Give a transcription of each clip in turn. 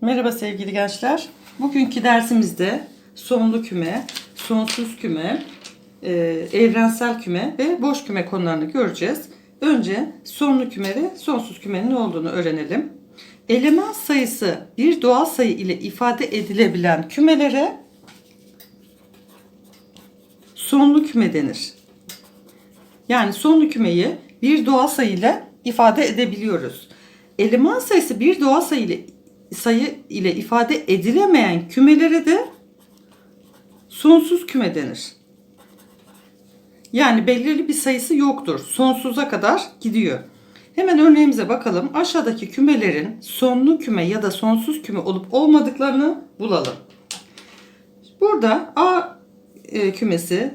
Merhaba sevgili gençler. Bugünkü dersimizde sonlu küme, sonsuz küme, e, evrensel küme ve boş küme konularını göreceğiz. Önce sonlu küme ve sonsuz kümenin ne olduğunu öğrenelim. Eleman sayısı bir doğal sayı ile ifade edilebilen kümelere sonlu küme denir. Yani sonlu kümeyi bir doğal sayı ile ifade edebiliyoruz. Eleman sayısı bir doğal sayı ile sayı ile ifade edilemeyen kümelere de sonsuz küme denir. Yani belirli bir sayısı yoktur. Sonsuza kadar gidiyor. Hemen örneğimize bakalım. Aşağıdaki kümelerin sonlu küme ya da sonsuz küme olup olmadıklarını bulalım. Burada A e, kümesi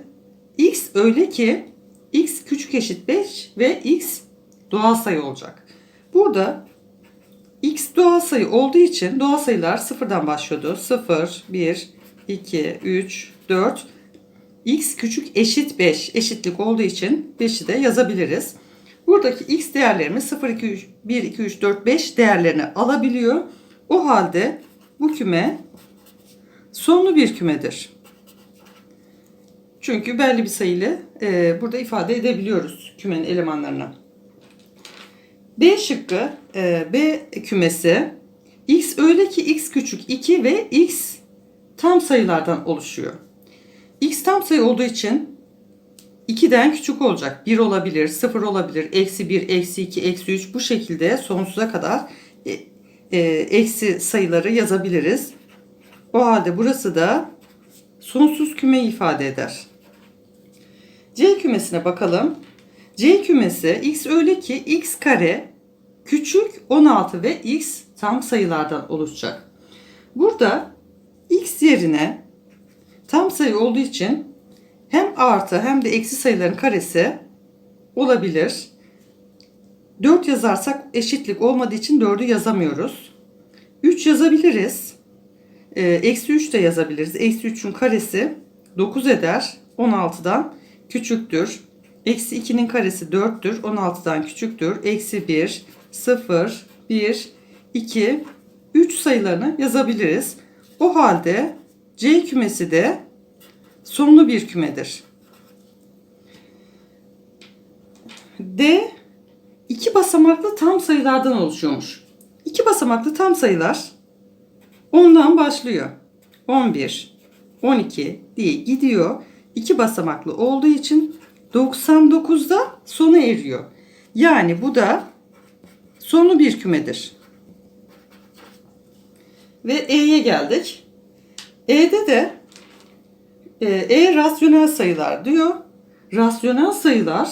x öyle ki x küçük eşit 5 ve x doğal sayı olacak. Burada doğal sayı olduğu için doğal sayılar sıfırdan başlıyordu. 0, 1, 2, 3, 4. x küçük eşit 5 eşitlik olduğu için 5'i de yazabiliriz. Buradaki x değerlerimiz 0, 2, 3, 1, 2, 3, 4, 5 değerlerini alabiliyor. O halde bu küme sonlu bir kümedir. Çünkü belli bir sayıyla e, burada ifade edebiliyoruz kümenin elemanlarını. B şıkkı e, B kümesi x öyle ki x küçük 2 ve x tam sayılardan oluşuyor. x tam sayı olduğu için 2'den küçük olacak. 1 olabilir, 0 olabilir, eksi 1, eksi 2, eksi 3 bu şekilde sonsuza kadar e, e, eksi sayıları yazabiliriz. O halde burası da sonsuz küme ifade eder. C kümesine bakalım. C kümesi x öyle ki x kare küçük 16 ve x tam sayılardan oluşacak. Burada x yerine tam sayı olduğu için hem artı hem de eksi sayıların karesi olabilir. 4 yazarsak eşitlik olmadığı için 4'ü yazamıyoruz. 3 yazabiliriz. Ee, eksi 3 de yazabiliriz. Eksi 3'ün karesi 9 eder. 16'dan küçüktür. Eksi 2'nin karesi 4'tür. 16'dan küçüktür. Eksi 1, 0, 1, 2, 3 sayılarını yazabiliriz. O halde C kümesi de sonlu bir kümedir. D iki basamaklı tam sayılardan oluşuyormuş. İki basamaklı tam sayılar ondan başlıyor. 11, 12 diye gidiyor. İki basamaklı olduğu için 99'da sona eriyor. Yani bu da sonlu bir kümedir. Ve E'ye geldik. E'de de e, E rasyonel sayılar diyor. Rasyonel sayılar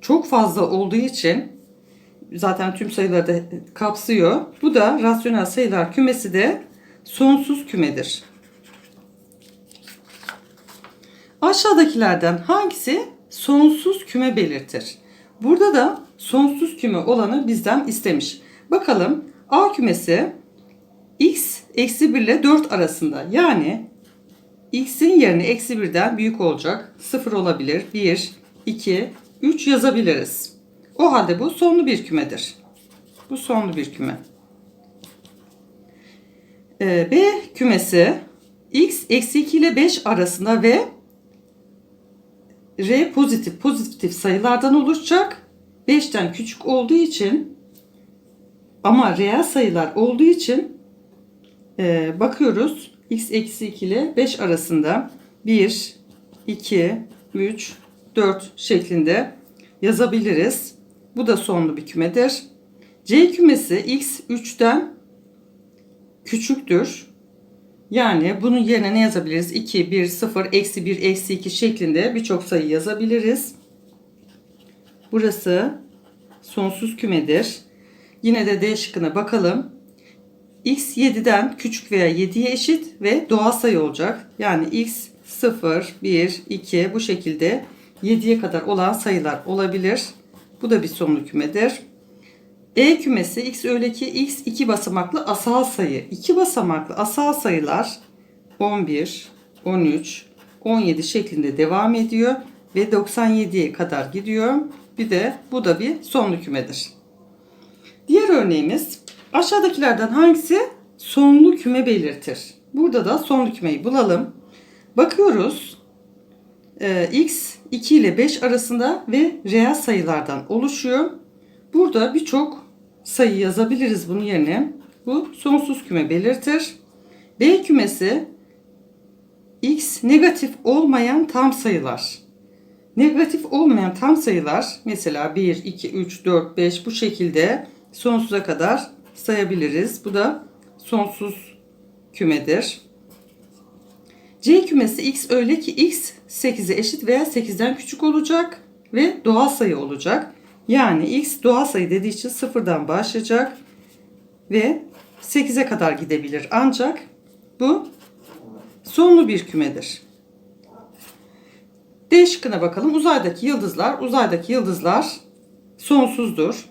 çok fazla olduğu için zaten tüm sayıları da kapsıyor. Bu da rasyonel sayılar kümesi de sonsuz kümedir. Aşağıdakilerden hangisi sonsuz küme belirtir? Burada da sonsuz küme olanı bizden istemiş. Bakalım A kümesi x eksi 1 ile 4 arasında. Yani x'in yerine eksi 1'den büyük olacak. 0 olabilir. 1, 2, 3 yazabiliriz. O halde bu sonlu bir kümedir. Bu sonlu bir küme. Ee, B kümesi x eksi 2 ile 5 arasında ve R pozitif pozitif sayılardan oluşacak. 5'ten küçük olduğu için ama reel sayılar olduğu için e, bakıyoruz. X eksi 2 ile 5 arasında 1, 2, 3, 4 şeklinde yazabiliriz. Bu da sonlu bir kümedir. C kümesi x 3'ten küçüktür. Yani bunun yerine ne yazabiliriz? 2, 1, 0, eksi 1, eksi 2 şeklinde birçok sayı yazabiliriz. Burası sonsuz kümedir. Yine de D şıkkına bakalım. X 7'den küçük veya 7'ye eşit ve doğal sayı olacak. Yani X 0, 1, 2 bu şekilde 7'ye kadar olan sayılar olabilir. Bu da bir sonlu kümedir. E kümesi x öyle ki x iki basamaklı asal sayı. İki basamaklı asal sayılar 11, 13, 17 şeklinde devam ediyor ve 97'ye kadar gidiyor. Bir de bu da bir sonlu kümedir. Diğer örneğimiz aşağıdakilerden hangisi sonlu küme belirtir. Burada da sonlu kümeyi bulalım. Bakıyoruz. Ee, x 2 ile 5 arasında ve reel sayılardan oluşuyor. Burada birçok sayı yazabiliriz bunun yerine. Bu sonsuz küme belirtir. B kümesi x negatif olmayan tam sayılar. Negatif olmayan tam sayılar mesela 1, 2, 3, 4, 5 bu şekilde sonsuza kadar sayabiliriz. Bu da sonsuz kümedir. C kümesi x öyle ki x 8'e eşit veya 8'den küçük olacak ve doğal sayı olacak. Yani x doğal sayı dediği için sıfırdan başlayacak ve 8'e kadar gidebilir. Ancak bu sonlu bir kümedir. D şıkkına bakalım. Uzaydaki yıldızlar, uzaydaki yıldızlar sonsuzdur.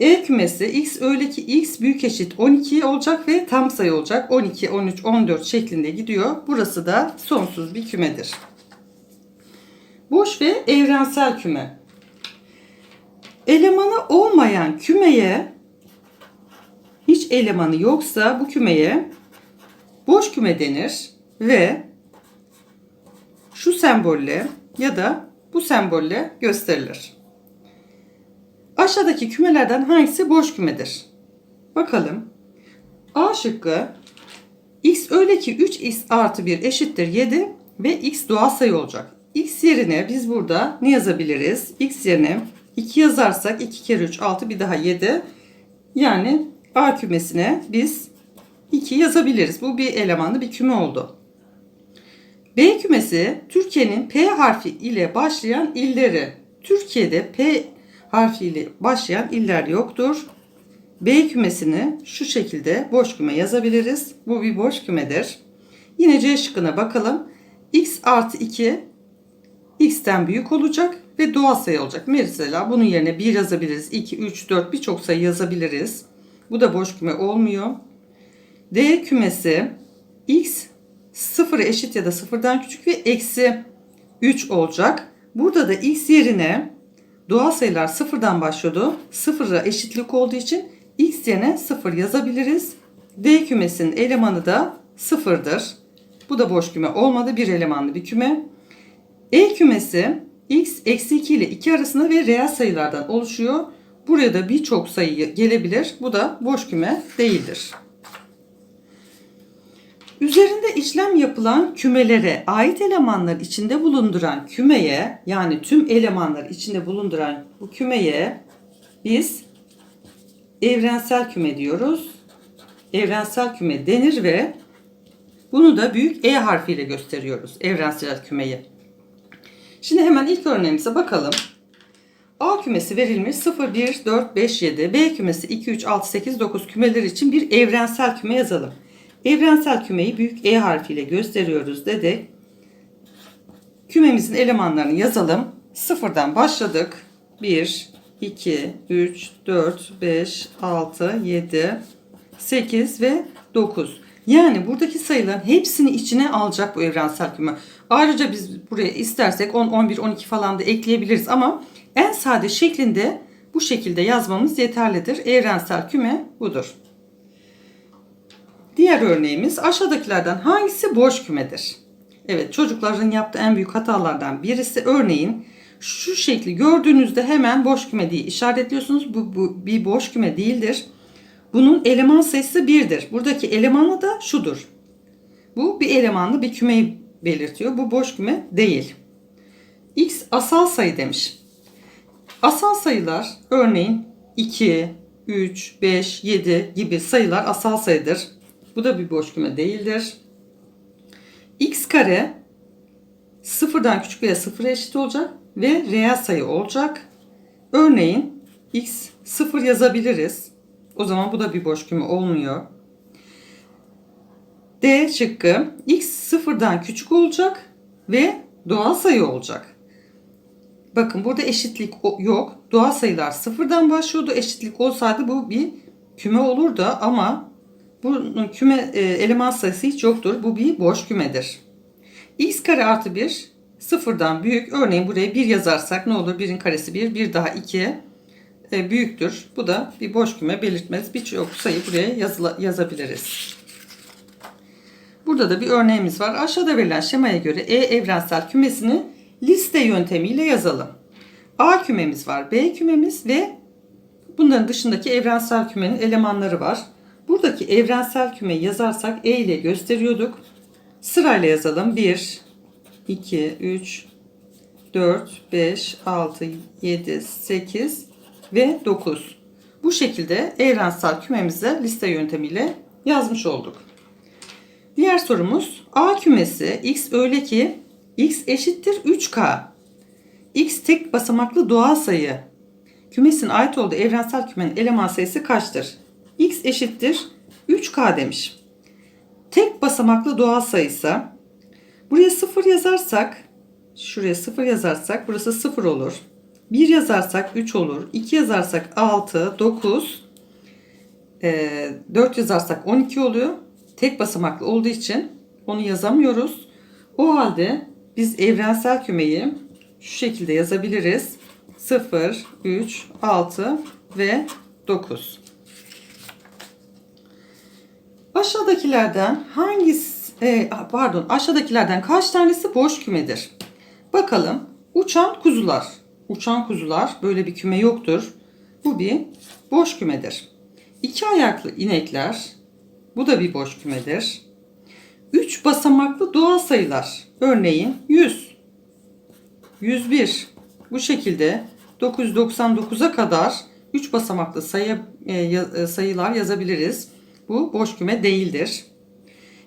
E kümesi x öyle ki x büyük eşit 12 olacak ve tam sayı olacak. 12, 13, 14 şeklinde gidiyor. Burası da sonsuz bir kümedir. Boş ve evrensel küme. Elemanı olmayan kümeye hiç elemanı yoksa bu kümeye boş küme denir ve şu sembolle ya da bu sembolle gösterilir. Aşağıdaki kümelerden hangisi boş kümedir? Bakalım. A şıkkı x öyle ki 3x artı 1 eşittir 7 ve x doğal sayı olacak. x yerine biz burada ne yazabiliriz? x yerine 2 yazarsak 2 kere 3 6 bir daha 7. Yani A kümesine biz 2 yazabiliriz. Bu bir elemanlı bir küme oldu. B kümesi Türkiye'nin P harfi ile başlayan illeri. Türkiye'de P harfi ile başlayan iller yoktur. B kümesini şu şekilde boş küme yazabiliriz. Bu bir boş kümedir. Yine C şıkkına bakalım. x artı 2 x'ten büyük olacak ve doğal sayı olacak. Mesela bunun yerine 1 yazabiliriz. 2, 3, 4 birçok sayı yazabiliriz. Bu da boş küme olmuyor. D kümesi x 0'a eşit ya da 0'dan küçük ve eksi 3 olacak. Burada da x yerine doğal sayılar 0'dan başlıyordu. 0'a eşitlik olduğu için x yerine 0 yazabiliriz. D kümesinin elemanı da 0'dır. Bu da boş küme olmadı. Bir elemanlı bir küme. E kümesi x eksi 2 ile 2 arasında ve reel sayılardan oluşuyor. Buraya da birçok sayı gelebilir. Bu da boş küme değildir. Üzerinde işlem yapılan kümelere ait elemanlar içinde bulunduran kümeye yani tüm elemanlar içinde bulunduran bu kümeye biz evrensel küme diyoruz. Evrensel küme denir ve bunu da büyük E harfiyle gösteriyoruz evrensel kümeyi. Şimdi hemen ilk örneğimize bakalım. A kümesi verilmiş 0, 1, 4, 5, 7. B kümesi 2, 3, 6, 8, 9 kümeler için bir evrensel küme yazalım. Evrensel kümeyi büyük E harfiyle gösteriyoruz dedik. Kümemizin elemanlarını yazalım. Sıfırdan başladık. 1, 2, 3, 4, 5, 6, 7, 8 ve 9. Yani buradaki sayıların hepsini içine alacak bu evrensel küme. Ayrıca biz buraya istersek 10, 11, 12 falan da ekleyebiliriz ama en sade şeklinde bu şekilde yazmamız yeterlidir. Evrensel küme budur. Diğer örneğimiz aşağıdakilerden hangisi boş kümedir? Evet çocukların yaptığı en büyük hatalardan birisi örneğin şu şekli gördüğünüzde hemen boş küme diye işaretliyorsunuz. Bu, bu bir boş küme değildir. Bunun eleman sayısı 1'dir. Buradaki elemanı da şudur. Bu bir elemanlı bir kümeyi belirtiyor. Bu boş küme değil. X asal sayı demiş. Asal sayılar örneğin 2, 3, 5, 7 gibi sayılar asal sayıdır. Bu da bir boş küme değildir. X kare sıfırdan küçük veya sıfıra eşit olacak ve reel sayı olacak. Örneğin x sıfır yazabiliriz. O zaman bu da bir boş küme olmuyor. D şıkkı x sıfırdan küçük olacak ve doğal sayı olacak. Bakın burada eşitlik yok. Doğal sayılar sıfırdan başlıyordu. Eşitlik olsaydı bu bir küme olurdu ama bunun küme e, eleman sayısı hiç yoktur. Bu bir boş kümedir. x kare artı 1 sıfırdan büyük. Örneğin buraya 1 yazarsak ne olur? 1'in karesi 1, 1 daha 2. büyüktür. Bu da bir boş küme belirtmez. Birçok sayı buraya yazıla, yazabiliriz. Burada da bir örneğimiz var. Aşağıda verilen şemaya göre E evrensel kümesini liste yöntemiyle yazalım. A kümemiz var, B kümemiz ve bunların dışındaki evrensel kümenin elemanları var. Buradaki evrensel kümeyi yazarsak E ile gösteriyorduk. Sırayla yazalım. 1, 2, 3, 4, 5, 6, 7, 8 ve 9. Bu şekilde evrensel kümemize liste yöntemiyle yazmış olduk. Diğer sorumuz A kümesi x öyle ki x eşittir 3k. x tek basamaklı doğal sayı. Kümesin ait olduğu evrensel kümenin eleman sayısı kaçtır? x eşittir 3k demiş. Tek basamaklı doğal sayısı. Buraya 0 yazarsak, şuraya 0 yazarsak burası 0 olur. 1 yazarsak 3 olur. 2 yazarsak 6, 9, 4 yazarsak 12 oluyor. Tek basamaklı olduğu için onu yazamıyoruz. O halde biz evrensel kümeyi şu şekilde yazabiliriz. 0, 3, 6 ve 9. Aşağıdakilerden hangisi e, pardon aşağıdakilerden kaç tanesi boş kümedir? Bakalım. Uçan kuzular. Uçan kuzular böyle bir küme yoktur. Bu bir boş kümedir. İki ayaklı inekler. Bu da bir boş kümedir. Üç basamaklı doğal sayılar. Örneğin 100, 101. Bu şekilde 999'a kadar 3 basamaklı sayı, e, e, sayılar yazabiliriz. Bu boş küme değildir.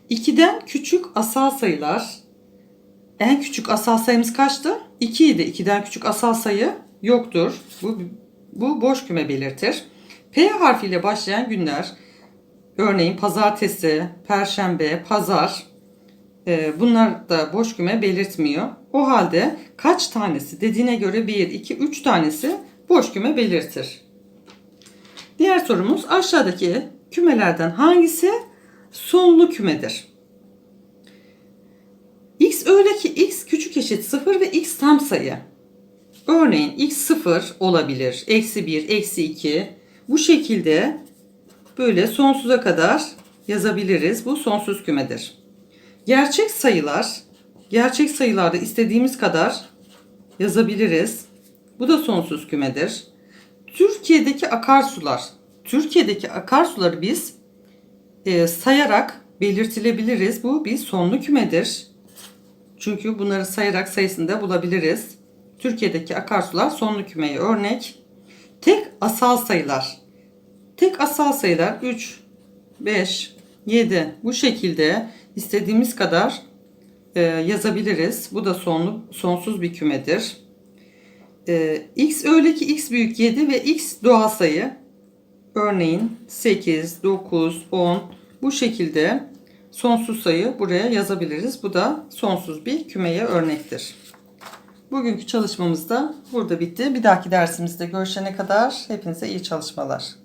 2'den küçük asal sayılar. En küçük asal sayımız kaçtı? 2 idi. 2'den küçük asal sayı yoktur. Bu, bu boş küme belirtir. P harfiyle başlayan günler örneğin pazartesi, perşembe, pazar e, bunlar da boş küme belirtmiyor. O halde kaç tanesi dediğine göre 1, 2, 3 tanesi boş küme belirtir. Diğer sorumuz aşağıdaki kümelerden hangisi sonlu kümedir? Öyle ki x küçük eşit 0 ve x tam sayı. Örneğin x 0 olabilir. Eksi 1, eksi 2. Bu şekilde böyle sonsuza kadar yazabiliriz. Bu sonsuz kümedir. Gerçek sayılar, gerçek sayılarda istediğimiz kadar yazabiliriz. Bu da sonsuz kümedir. Türkiye'deki akarsular. Türkiye'deki akarsuları biz e, sayarak belirtilebiliriz. Bu bir sonlu kümedir. Çünkü bunları sayarak sayısını da bulabiliriz. Türkiye'deki akarsular sonlu kümeye örnek. Tek asal sayılar. Tek asal sayılar 3, 5, 7 bu şekilde istediğimiz kadar e, yazabiliriz. Bu da sonlu, sonsuz bir kümedir. E, x öyle ki x büyük 7 ve x doğal sayı. Örneğin 8, 9, 10 bu şekilde sonsuz sayı buraya yazabiliriz. Bu da sonsuz bir kümeye örnektir. Bugünkü çalışmamız da burada bitti. Bir dahaki dersimizde görüşene kadar hepinize iyi çalışmalar.